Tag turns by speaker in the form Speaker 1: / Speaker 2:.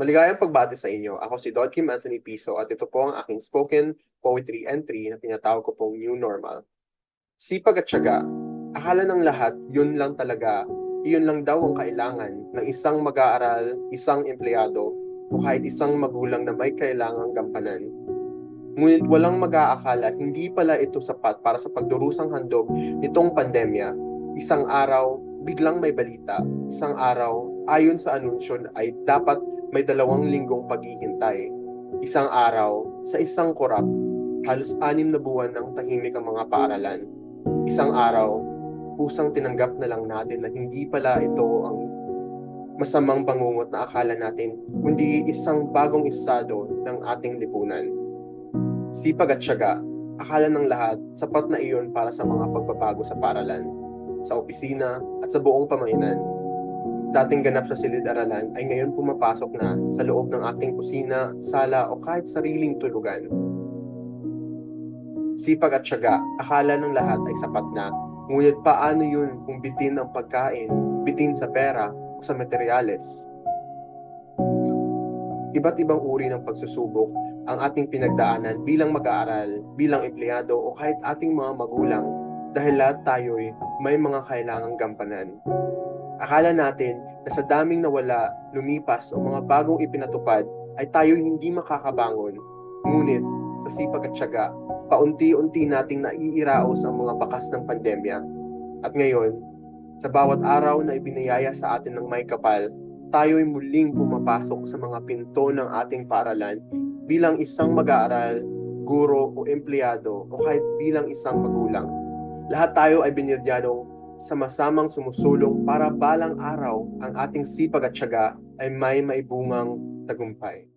Speaker 1: Maligayang pagbati sa inyo. Ako si Don Kim Anthony Piso at ito po ang aking spoken poetry entry na tinatawag ko pong New Normal. Sipag at tiyaga. Akala ng lahat, yun lang talaga. Iyon lang daw ang kailangan ng isang mag-aaral, isang empleyado, o kahit isang magulang na may kailangang gampanan. Ngunit walang mag-aakala, hindi pala ito sapat para sa pagdurusang handog nitong pandemya. Isang araw, biglang may balita. Isang araw, ayon sa anunsyo ay dapat may dalawang linggong paghihintay. Isang araw, sa isang korap, halos anim na buwan ng tahimik ang mga paaralan. Isang araw, pusang tinanggap na lang natin na hindi pala ito ang masamang bangungot na akala natin, kundi isang bagong estado ng ating lipunan. Sipag at syaga, akala ng lahat, sapat na iyon para sa mga pagbabago sa paralan, sa opisina at sa buong pamayanan. Dating ganap sa silid-aralan ay ngayon pumapasok na sa loob ng ating kusina, sala o kahit sariling tulugan. Sipag at syaga, akala ng lahat ay sapat na, ngunit paano yun kung bitin ang pagkain, bitin sa pera o sa materyales? Iba't ibang uri ng pagsusubok ang ating pinagdaanan bilang mag-aaral, bilang empleyado o kahit ating mga magulang dahil lahat tayo'y may mga kailangang gampanan. Akala natin na sa daming nawala, lumipas o mga bagong ipinatupad ay tayo hindi makakabangon. Ngunit sa sipag at tiyaga, paunti-unti nating naiiraos ang mga bakas ng pandemya. At ngayon, sa bawat araw na ibinayaya sa atin ng may kapal, tayo'y muling pumapasok sa mga pinto ng ating paaralan bilang isang mag-aaral, guro o empleyado o kahit bilang isang magulang. Lahat tayo ay binilyanong sa masamang sumusulong para balang araw ang ating sipag at tiyaga ay may maibungang tagumpay.